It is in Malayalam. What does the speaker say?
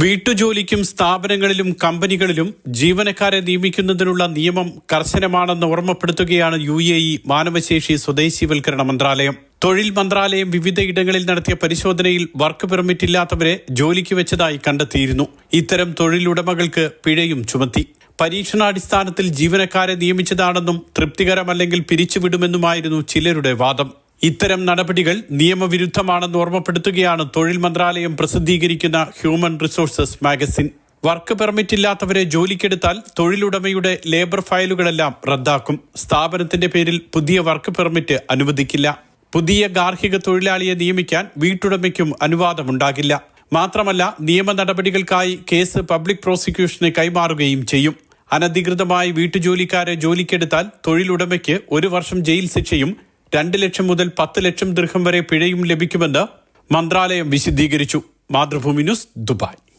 വീട്ടുജോലിക്കും സ്ഥാപനങ്ങളിലും കമ്പനികളിലും ജീവനക്കാരെ നിയമിക്കുന്നതിനുള്ള നിയമം കർശനമാണെന്ന് ഓർമ്മപ്പെടുത്തുകയാണ് യു എ ഇ മാനവശേഷി സ്വദേശിവൽക്കരണ മന്ത്രാലയം. തൊഴിൽ മന്ത്രാലയം വിവിധയിടങ്ങളിൽ നടത്തിയ പരിശോധനയിൽ വർക്ക് പെർമിറ്റ് ഇല്ലാത്തവരെ ജോലിക്ക് വെച്ചതായി കണ്ടെത്തിയിരുന്നു. ഇത്തരം തൊഴിലുടമകൾക്ക് പിഴയും ചുമത്തി. പരീക്ഷണാടിസ്ഥാനത്തിൽ ജീവനക്കാരെ നിയമിച്ചതാണെന്നും തൃപ്തികരമല്ലെങ്കിൽ പിരിച്ചുവിടുമെന്നുമായിരുന്നു ചിലരുടെ വാദം. ഇത്തരം നടപടികൾ നിയമവിരുദ്ധമാണെന്ന് ഓർമ്മപ്പെടുത്തുകയാണ് തൊഴിൽ മന്ത്രാലയം പ്രസിദ്ധീകരിക്കുന്ന human resources magazine. Work permit ഇല്ലാത്തവരെ ജോലിക്കെടുത്താൽ തൊഴിലുടമയുടെ ലേബർ ഫയലുകളെല്ലാം റദ്ദാക്കും. സ്ഥാപനത്തിന്റെ പേരിൽ പുതിയ വർക്ക് പെർമിറ്റ് അനുവദിക്കില്ല. പുതിയ ഗാർഹിക തൊഴിലാളിയെ നിയമിക്കാൻ വീട്ടുടമയ്ക്കും അനുവാദമുണ്ടാകില്ല. മാത്രമല്ല നിയമ നടപടികൾക്കായി കേസ് പബ്ലിക് പ്രോസിക്യൂഷന് കൈമാറുകയും ചെയ്യും. അനധികൃതമായി വീട്ടുജോലിക്കാരെ ജോലിക്കെടുത്താൽ തൊഴിലുടമയ്ക്ക് ഒരു വർഷം ജയിൽ ശിക്ഷയും രണ്ട് ലക്ഷം മുതൽ പത്ത് ലക്ഷം ദീർഘം വരെ പിഴയും ലഭിക്കുമെന്ന് മന്ത്രാലയം വിശദീകരിച്ചു. Mathrubhumi News Dubai.